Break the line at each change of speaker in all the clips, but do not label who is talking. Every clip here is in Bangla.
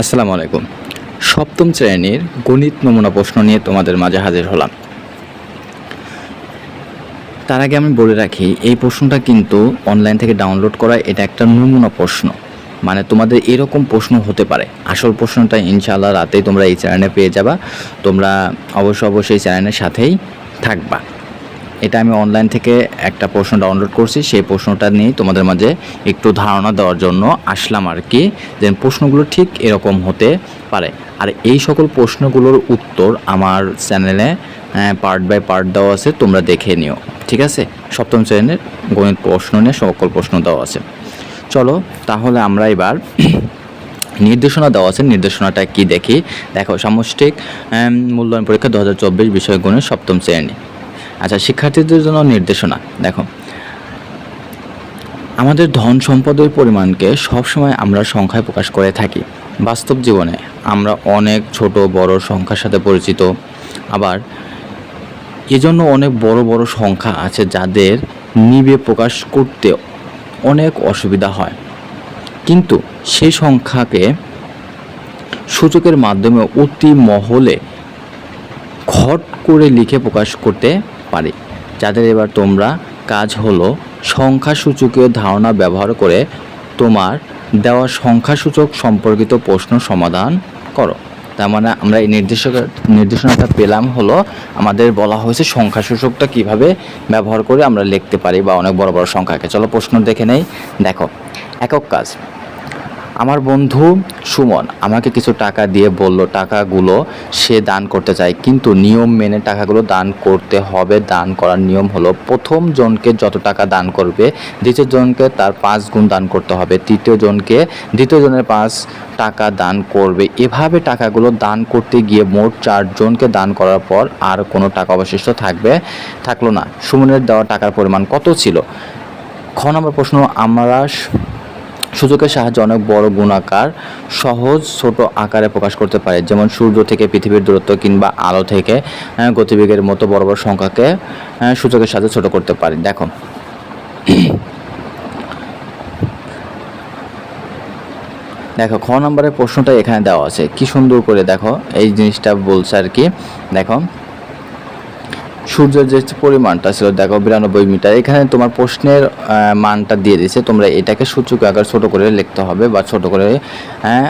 আসসালামু আলাইকুম। সপ্তম শ্রেণির গণিত নমুনা প্রশ্ন নিয়ে তোমাদের মাঝে হাজির হলাম। তার আগে আমি বলে রাখি, এই প্রশ্নটা কিন্তু অনলাইন থেকে ডাউনলোড করা এটা একটা নমুনা প্রশ্ন। মানে তোমাদের এরকম প্রশ্ন হতে পারে। আসল প্রশ্নটা ইনশাআল্লাহ রাতেই তোমরা এই চ্যানেলে পেয়ে যাবা। তোমরা অবশ্য অবশ্যই চ্যানেলের সাথেই থাকবা। এটা আমি অনলাইন থেকে একটা প্রশ্ন ডাউনলোড করছি। সেই প্রশ্নটা নিয়ে তোমাদের মাঝে একটু ধারণা দেওয়ার জন্য আসলাম আর কি, যে প্রশ্নগুলো ঠিক এরকম হতে পারে। আর এই সকল প্রশ্নগুলোর উত্তর আমার চ্যানেলে পার্ট বাই পার্ট দেওয়া আছে, তোমরা দেখে নিও। ঠিক আছে? সপ্তম শ্রেণির গণিত প্রশ্ন নিয়ে সকল প্রশ্ন দেওয়া আছে। চলো, তাহলে আমরা এবার নির্দেশনা দেওয়া আছে। নির্দেশনাটা কি দেখি? দেখো, সামষ্টিক মূল্যায়ন পরীক্ষা দু হাজার চব্বিশ বিষয় গণিত সপ্তম শ্রেণি। আচ্ছা শিক্ষার্থীদের জন্য নির্দেশনা, দেখো। আমাদের ধন সম্পদের পরিমাণকে সবসময় আমরা সংখ্যায় প্রকাশ করে থাকি। বাস্তব জীবনে আমরা অনেক ছোট, বড় সংখ্যার সাথে পরিচিত। আবার এজন্য অনেক বড় বড় সংখ্যা আছে যাদের নিবে প্রকাশ করতে অনেক অসুবিধা হয়। কিন্তু সেই সংখ্যাকে সূচকের মাধ্যমে অতি মহলে খট করে লিখে প্রকাশ করতে পারি। যাদের এবার তোমরা কাজ হলো সংখ্যা সূচকীয় ধারণা ব্যবহার করে তোমার দেওয়া সংখ্যাসূচক সম্পর্কিত প্রশ্ন সমাধান করো। তার মানে আমরা এই নির্দেশক, নির্দেশনাটা পেলাম হলো আমাদের বলা হয়েছে সংখ্যাসূচকটা কীভাবে ব্যবহার করে আমরা লিখতে পারি বা অনেক বড় বড় সংখ্যাকে। চলো প্রশ্ন দেখে নেই। দেখো, একক কাজ। আমার বন্ধু সুমন আমাকে কিছু টাকা দিয়ে বলল, টাকাগুলো সে দান করতে চায়। কিন্তু নিয়ম মেনে টাকাগুলো দান করতে হবে। দান করার নিয়ম হলো প্রথম জনকে যত টাকা দান করবে, দ্বিতীয় জনকে তার পাঁচ গুণ দান করতে হবে। তৃতীয় জনকে, দ্বিতীয় জনের পাঁচ টাকা দান করবে। এভাবে টাকাগুলো দান করতে গিয়ে মোট চারজনকে দান করার পর আর কোনো টাকা অবশিষ্ট থাকবে, থাকল না। সুমনের দেওয়া টাকার পরিমাণ কত ছিল? খ নম্বর প্রশ্ন, আমরা সূচকের সাহায্যে অনেক বড় গুণাকার সহজ ছোট আকারে প্রকাশ করতে পারে। যেমন সূর্য থেকে পৃথিবীর দূরত্ব কিংবা আলো থেকে আহ, গতিবেগের মতো বড় বড় সংখ্যাকে আহ, সূচকের সাথে ছোট করতে পারি। দেখো। দেখো খ নম্বরের প্রশ্নটা এখানে দেওয়া আছে। কি সুন্দর করে দেখো এই জিনিসটা বলছে আর কি। দেখো সূর্যের যে পরিমাণটা ছিল, দেখো বিরানব্বই মিটার, এখানে তোমার প্রশ্নের মানটা দিয়ে দিয়েছে, তোমরা এটাকে সূচক আকার ছোট করে লিখতে হবে বা ছোট করে হ্যাঁ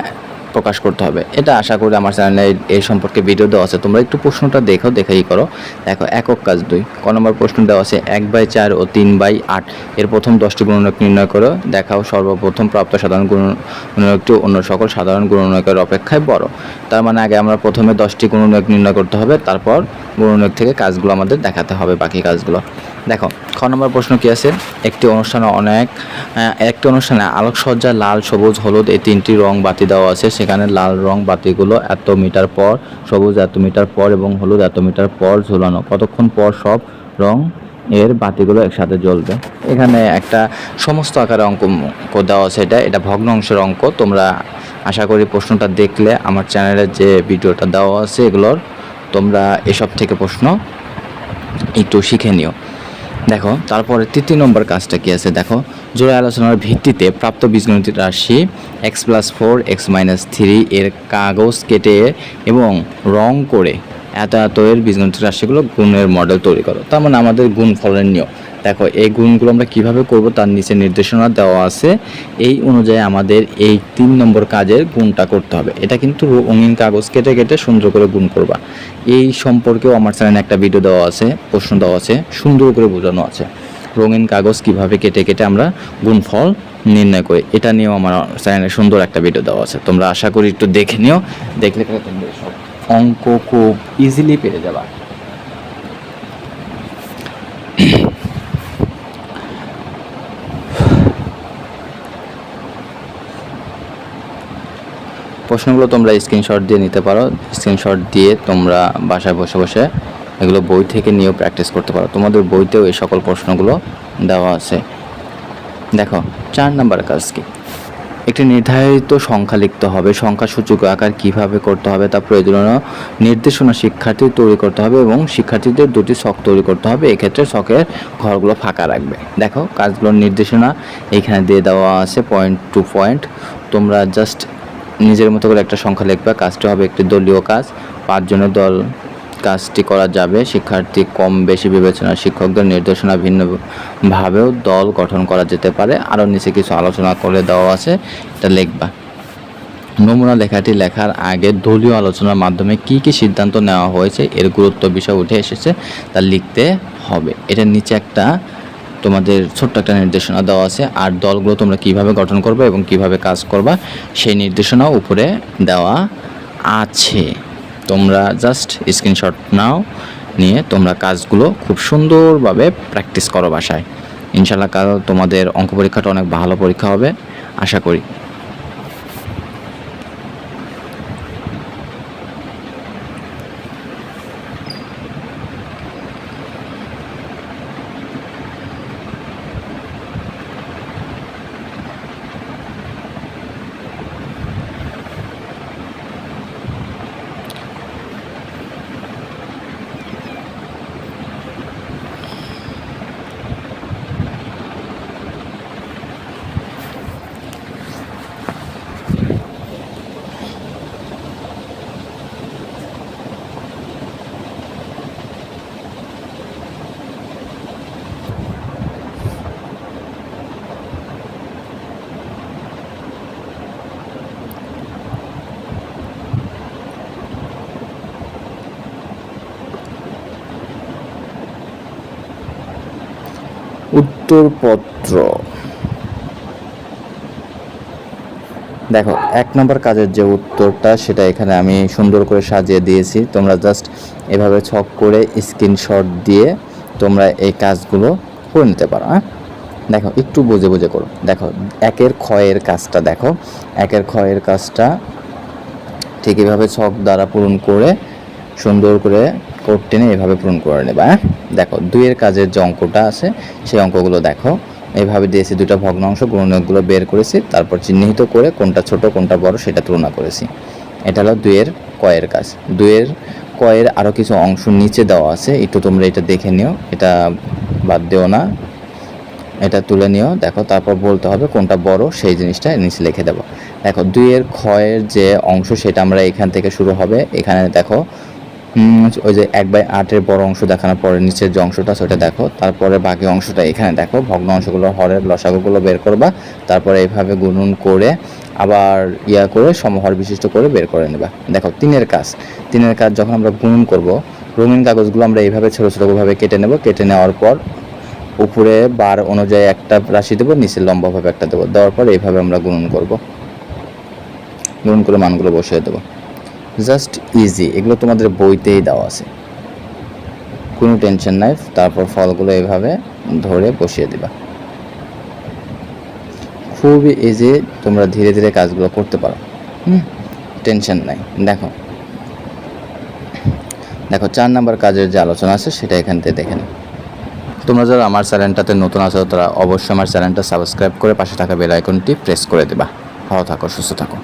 প্রকাশ করতে হবে। এটা আশা করি আমার চ্যানেলে এই- সম্পর্কে ভিডিও দেওয়া আছে। তোমরা একটু প্রশ্নটা দেখো, দেখেই করো। দেখো, একক কাজ দুই। ক নম্বর প্রশ্ন দেওয়া আছে, এক বাই চার ও তিন বাই আট। এর প্রথম দশটি গুণনক নির্ণয় করো। দেখাও সর্বপ্রথম প্রাপ্ত সাধারণ গুণ- গুণনকটি অন্য সকল সাধারণ গুণনকের অপেক্ষায় বড়। তার মানে আগে আমরা প্রথমে দশটি গুণনক নির্ণয় করতে হবে, তারপর গুণনক থেকে কাজগুলো আমাদের দেখাতে হবে, বাকি কাজগুলো। দেখো, খ নম্বর প্রশ্ন কি আছে? একটি অনুষ্ঠানে অনেক একটি অনুষ্ঠানে আলোকসজ্জা লাল, সবুজ, হলুদ, এই তিনটি রং বাতি দেওয়া আছে। সেখানে লাল রং বাতিগুলো এত মিটার পর, সবুজ এত মিটার পর এবং হলুদ এত মিটার পর ঝুলানো। কতক্ষণ পর সব রং এর বাতিগুলো একসাথে জ্বলবে? এখানে একটা সমস্ত আকারে অঙ্ক দেওয়া আছে এটা। এটা ভগ্ন অংশের অঙ্ক। তোমরা আশা করি প্রশ্নটা দেখলে আমার চ্যানেলের যে ভিডিওটা দেওয়া আছে এগুলোর, তোমরা এসব থেকে প্রশ্ন একটু শিখে নিও। দেখো, তারপরে তৃতীয় নম্বর কাজটা কি আছে? দেখো, জোড়া আলোচনার ভিত্তিতে প্রাপ্ত বীজগণিত রাশি x plus four x minus three এর কাগজ কেটে এবং রং করে এত এত এর বীজগণিত রাশিগুলো গুণের মডেল তৈরি করো। তার মানে আমাদের গুণ ফলের নিয়ম। দেখো, এই গুণগুলো আমরা কীভাবে করব তার নিচে নির্দেশনা দেওয়া আছে। এই অনুযায়ী আমাদের এই তিন নম্বর কাজের গুণটা করতে হবে। এটা কিন্তু রঙিন কাগজ কেটে কেটে সুন্দর করে গুণ করবা। এই সম্পর্কেও আমার চ্যানেলে একটা ভিডিও দেওয়া আছে, প্রশ্ন দেওয়া আছে, সুন্দর করে বোঝানো আছে। রঙিন কাগজ কীভাবে কেটে কেটে আমরা গুণফল নির্ণয় করি, এটা নিয়েও আমার চ্যানেলে সুন্দর একটা ভিডিও দেওয়া আছে। তোমরা আশা করি একটু দেখে নিও। দেখলে তোমরা সব অঙ্ক খুব ইজিলি পেরে যাবা। প্রশ্নগুলো তোমরা স্ক্রিনশট দিয়ে নিতে পারো। স্ক্রিনশট দিয়ে তোমরা বাসায় বসে বসে এগুলো বই থেকে নিয়েও প্র্যাকটিস করতে পারো। তোমাদের বইতেও এই সকল প্রশ্নগুলো দেওয়া আছে। দেখো, চার নাম্বার কাজ কি? একটি নির্ধারিত সংখ্যা লিখতে হবে সংখ্যা সূচক আকার কীভাবে করতে হবে তা প্রয়োজনীয় নির্দেশনা শিক্ষার্থী তৈরি করতে হবে এবং শিক্ষার্থীদের দুটি শখ তৈরি করতে হবে। এক্ষেত্রে শখের ঘরগুলো ফাঁকা রাখবে। দেখো, কাজগুলোর নির্দেশনা এখানে দিয়ে দেওয়া আছে পয়েন্ট টু পয়েন্ট তোমরা জাস্ট নিজের মতো করে একটা সংখ্যা লিখবা, কাজটি হবে একটি দলীয় কাজ, পাঁচজনের দল কাজটি করা যাবে, শিক্ষার্থী কম বেশি বিবেচনা, শিক্ষকদের নির্দেশনা ভিন্নভাবেও দল গঠন করা যেতে পারে, আরও নিচে কিছু আলোচনা করে দেওয়া আছে, এটা লিখবা। নমুনা লেখাটি লেখার আগে দলীয় আলোচনার মাধ্যমে কি কি সিদ্ধান্ত নেওয়া হয়েছে, এর গুরুত্ব বিষয় উঠে এসেছে তা লিখতে হবে। এটার নিচে একটা তোমাদের ছোট্ট একটা নির্দেশনা দেওয়া আছে, আর দলগুলো তোমরা কীভাবে গঠন করবে এবং কীভাবে কাজ করবা, সেই নির্দেশনাও উপরে দেওয়া আছে। তোমরা জাস্ট স্ক্রিনশট নাও, নিয়ে তোমরা কাজগুলো খুব সুন্দরভাবে প্র্যাকটিস করো বাসায়। ইনশাল্লাহ কাল তোমাদের অঙ্ক পরীক্ষাটা অনেক ভালো পরীক্ষা হবে, আশা করি। উত্তরপত্র। দেখো, এক নম্বর কাজের যে উত্তরটা, সেটা এখানে আমি সুন্দর করে সাজিয়ে দিয়েছি। তোমরা জাস্ট এভাবে ছক করে স্ক্রিনশট দিয়ে তোমরা এই কাজগুলো করে নিতে পারো হ্যাঁ? দেখো, একটু বুঝে বুঝে করো। দেখো, একের ক্ষয়ের কাজটা দেখো। একের ক্ষয়ের কাজটা ঠিক এভাবে ছক দ্বারা পূরণ করে সুন্দর করে কোট টেনে এভাবে পূরণ করে নেবা হ্যাঁ? দেখো, দুইয়ের কাজের যে অঙ্কটা আছে, সেই অঙ্কগুলো দেখো। এইভাবে দিয়েছি দুটো ভগ্নাংশ গুণনগুলো বের করেছি, তারপর চিহ্নিত করে কোনটা ছোট, কোনটা বড়, সেটা তুলনা করেছি। এটা হলো দুইয়ের কয়ের কাজ। দুইয়ের কয়ের আরও কিছু অংশ নিচে দেওয়া আছে, একটু তোমরা এটা দেখে নিও। এটা বাদ দিও না। এটা তুলে নিও। দেখো, তারপর বলতে হবে কোনটা বড়, সেই জিনিসটা নিচে লিখে দেবো। দেখো, দুইয়ের ক্ষয়ের যে অংশ, সেটা আমরা এখান থেকে শুরু হবে। এখানে দেখো ওই যে এক বাই আটের বড় অংশ দেখানোর পরে নিচের যে অংশটা সেটা দেখো। তারপরে বাকি অংশটা এখানে দেখো। ভগ্ন অংশগুলো, হরের লসাগুগুলো বের করবা। তারপরে এইভাবে গুণন করে আবার ইয়া করে সমহর বিশিষ্ট করে বের করে নেবা। দেখো, তিনের কাজ। তিনের কাজ যখন আমরা গুণন করব, রঙিন কাগজগুলো আমরা এইভাবে ছোটো ছোটোভাবে কেটে নেব। কেটে নেওয়ার পর উপরে বার অনুযায়ী একটা রাশি দেবো, নিচে লম্বাভাবে একটা দেবো। দেওয়ার পর এইভাবে আমরা গুণন করব। গুণন করে মানগুলো বসিয়ে দেবো। জাস্ট ইজি এগুলো তোমাদের বইতেই দেওয়া আছে। কোনো টেনশন নাই, তারপর ফলগুলো এভাবে ধরে বসিয়ে দিবা। খুবই ইজি তোমরা ধীরে ধীরে কাজগুলো করতে পারো। হুম টেনশন নাই। দেখো দেখো, চার নাম্বার কাজের যে আলোচনা আছে, সেটা এখান থেকে দেখে নাও। তোমরা যারা আমার চ্যানেলটাতে নতুন আছো, তারা অবশ্যই আমার চ্যানেলটা সাবস্ক্রাইব করে পাশে থাকা বেল আইকনটি প্রেস করে দেবা। ভালো থাকো, সুস্থ থাকো।